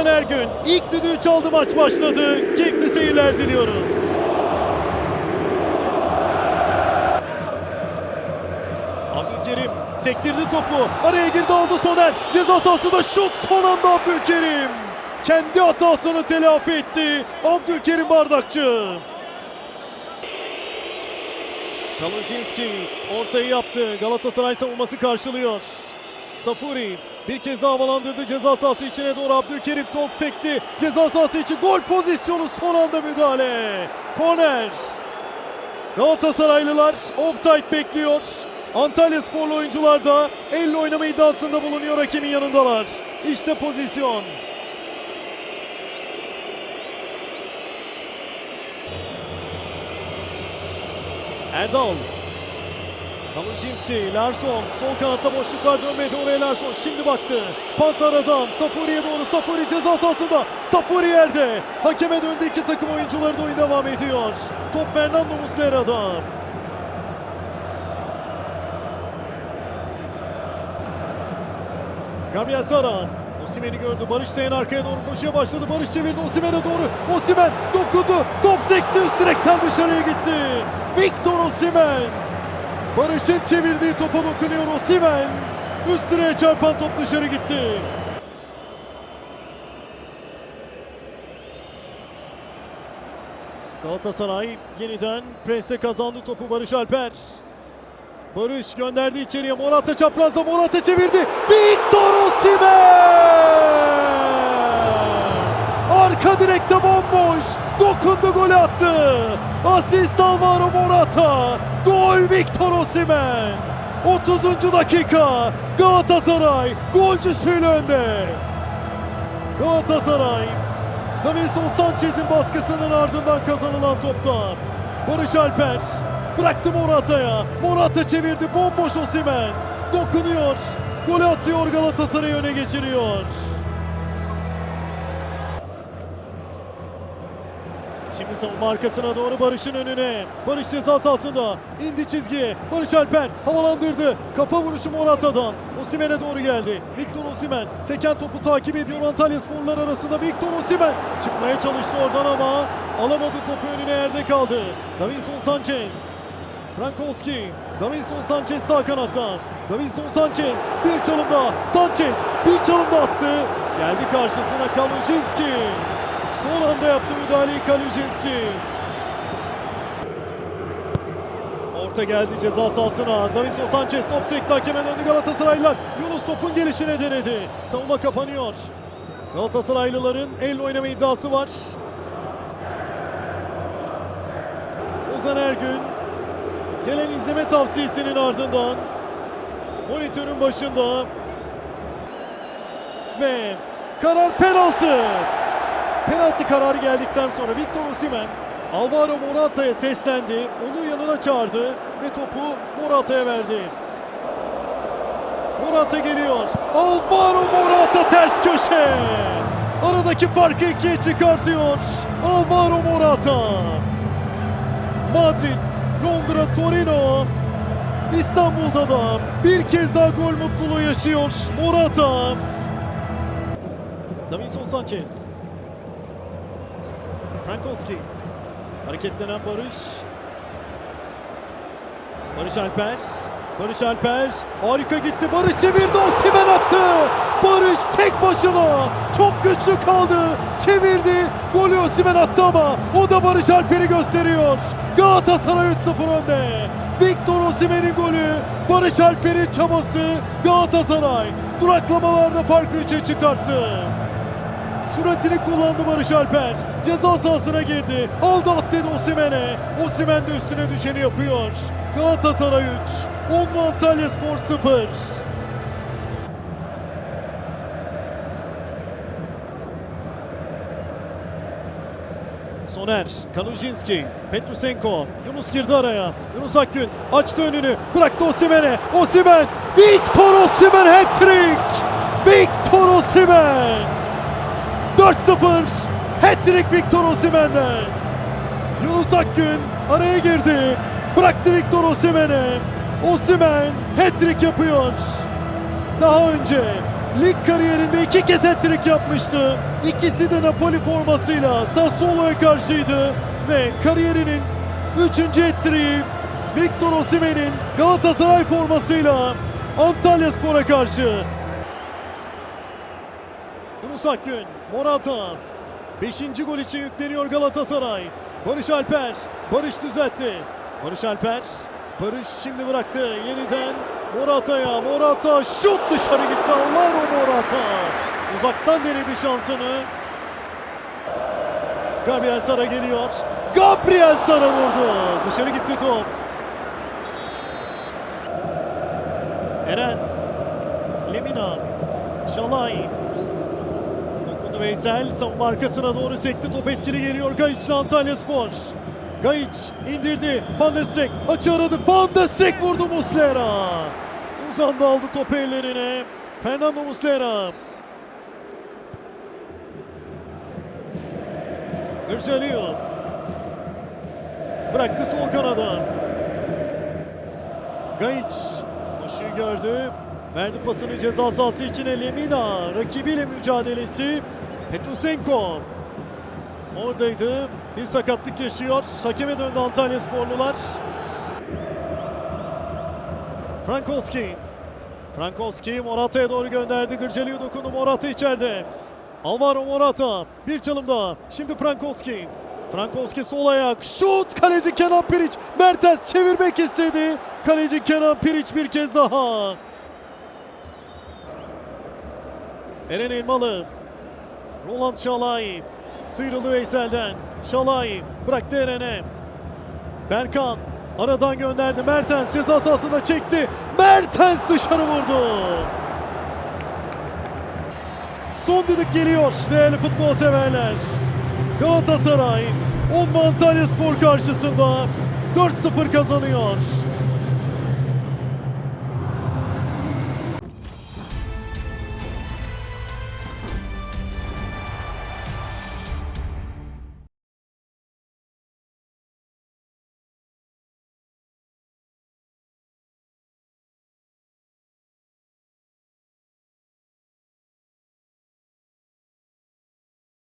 Ozan Ergün ilk düdüğü çaldı maç başladı. Keyifli seyirler diliyoruz. Abdülkerim sektirdi topu. Araya girdi aldı Soner. Ceza sahasında şut son anda Abdülkerim. Kendi hatasını telafi etti. Abdülkerim Bardakçı. Kalajinski ortayı yaptı. Galatasaray savunması karşılıyor. Safuri bir kez daha havalandırdı ceza sahası içine doğru Abdülkerim top sekti. Ceza sahası için gol pozisyonu son anda müdahale. Korner. Galatasaraylılar offside bekliyor. Antalya sporlu oyuncular da elle oynama iddiasında bulunuyor hakemin yanındalar. İşte pozisyon. Erdal. Kalujinski, Larson. Sol kanatta boşluk var dönmedi oraya Larson. Şimdi baktı. Pas aradan. Safuri'ye doğru. Safuri ceza sahasında. Safuri yerde. Hakeme döndü iki takım oyuncuları da oyun devam ediyor. Top Fernando Muslera'da. Gabriel Sara. Osimhen'i gördü. Barış Dayan arkaya doğru koşuya başladı. Barış çevirdi Osimhen'e doğru. Osimhen dokundu. Top sekti üst direkten dışarıya gitti. Victor Osimhen. Barış'ın çevirdiği topa dokunuyor Osimhen. Üst direğe çarpan top dışarı gitti. Galatasaray yeniden preste kazandı topu Barış Alper. Barış gönderdi içeriye. Morata çaprazda Morata çevirdi. Victor Osimhen! Arka direkte bomboş. Dokundu golü attı. Asist Alvaro Morata. Gol Victor Osimhen. 30. dakika. Galatasaray golcüsüyle önde. Galatasaray Davinson Sanchez'in baskısının ardından kazanılan topta. Barış Alper bıraktı Morata'ya. Morata çevirdi bomboş Osimhen. Dokunuyor. Gol atıyor Galatasaray'ı öne geçiriyor. Şimdi savunma arkasına doğru Barış'ın önüne. Barış ceza sahasında. indi çizgiye. Barış Alper havalandırdı. Kafa vuruşu Morata'dan. Osimhen'e doğru geldi. Victor Osimhen seken topu takip ediyor Antalya sporlar arasında. Victor Osimhen çıkmaya çalıştı oradan ama alamadı topu önüne yerde kaldı. Davinson Sanchez. Frankowski, Davinson Sanchez sağ kanattan. Davinson Sanchez bir çalım daha. Sanchez bir çalım da attı. Geldi karşısına Kalujinski. Son anda yaptı müdahaleyi Kalujinski. Orta geldi ceza sahasına. Davinson Sanchez top sekti hakeme döndü Galatasaraylılar. Yunus topun gelişine denedi. Savunma kapanıyor. Galatasaraylıların el oynama iddiası var. Ozan Ergün gelen izleme tavsiyesinin ardından monitörün başında ve karar penaltı. Penaltı kararı geldikten sonra Victor Osimhen Alvaro Morata'ya seslendi. Onu yanına çağırdı ve topu Morata'ya verdi. Morata geliyor. Alvaro Morata ters köşe. Aradaki farkı ikiye çıkartıyor. Alvaro Morata. Madrid, Londra, Torino. İstanbul'da da bir kez daha gol mutluluğu yaşıyor Morata. Davinson Sanchez. Frankowski. Hareketlenen Barış. Barış Alper. Barış Alper. Harika gitti. Barış çevirdi. Osimhen attı. Barış tek başına. Çok güçlü kaldı. Çevirdi. Golü Osimhen attı ama o da Barış Alper'i gösteriyor. Galatasaray 3-0 önde. Victor Osimhen'in golü. Barış Alper'in çabası. Galatasaray duraklamalarda farkı 3'e çıkarttı. Süratini kullandı Barış Alper. Ceza sahasına girdi. Aldı at dedi Osimhen'e. Osimhen de üstüne düşeni yapıyor. Galatasaray 3. 10 Antalya Spor 0. Soner, Kalujinski, Petrusenko, Yunus girdi araya. Yunus Akgün açtı önünü, bıraktı Osimhen'e. Osimhen, Victor Osimhen hat-trick! Victor Osimhen! 4-0 hat-trick Victor Osimhen'den. Yunus Akgün araya girdi. Bıraktı Victor Osimhen'e. Osimhen hat-trick yapıyor. Daha önce lig kariyerinde iki kez hat-trick yapmıştı. İkisi de Napoli formasıyla Sassuolo'ya karşıydı ve kariyerinin üçüncü hat-trick'i Victor Osimhen'in Galatasaray formasıyla Antalya Spor'a karşı. Yunus Akgün, Morata. Beşinci gol için yükleniyor Galatasaray. Barış Alper, Barış düzeltti. Barış Alper, Barış şimdi bıraktı. Yeniden Morata'ya, Morata şut dışarı gitti. Alvaro Morata. Uzaktan denedi şansını. Gabriel Sara geliyor. Gabriel Sara vurdu. Dışarı gitti top. Eren. Lemina. Şalay. Dokundu Veysel. Savunma arkasına doğru sekti. Top etkili geliyor Gayiç'le Antalya Spor. Gayiç indirdi. Van de Streek açı aradı. Van de Streek vurdu Muslera. Uzandı aldı topu ellerine. Fernando Muslera. Gırcalıyor. Bıraktı sol kanada. Gayiç koşuyu gördü. Verdi pasını ceza sahası içine Lemina. Rakibiyle mücadelesi. Petrusenko. Oradaydı. Bir sakatlık yaşıyor. Hakeme döndü Antalya sporlular. Frankowski. Frankowski Morata'ya doğru gönderdi. Gırcalıyor dokundu. Morata içeride. Alvaro Morata. Bir çalım daha. Şimdi Frankowski. Frankowski sol ayak. Şut. Kaleci Kenan Piric. Mertens çevirmek istedi. Kaleci Kenan Piric bir kez daha. Eren Elmalı. Roland Şalay. Sıyrıldı Veysel'den. Şalay bıraktı Eren'e. Berkan aradan gönderdi. Mertens ceza sahasında çekti. Mertens dışarı vurdu. Son düdük geliyor değerli futbol severler. Galatasaray 10 Antalya Spor karşısında 4-0 kazanıyor.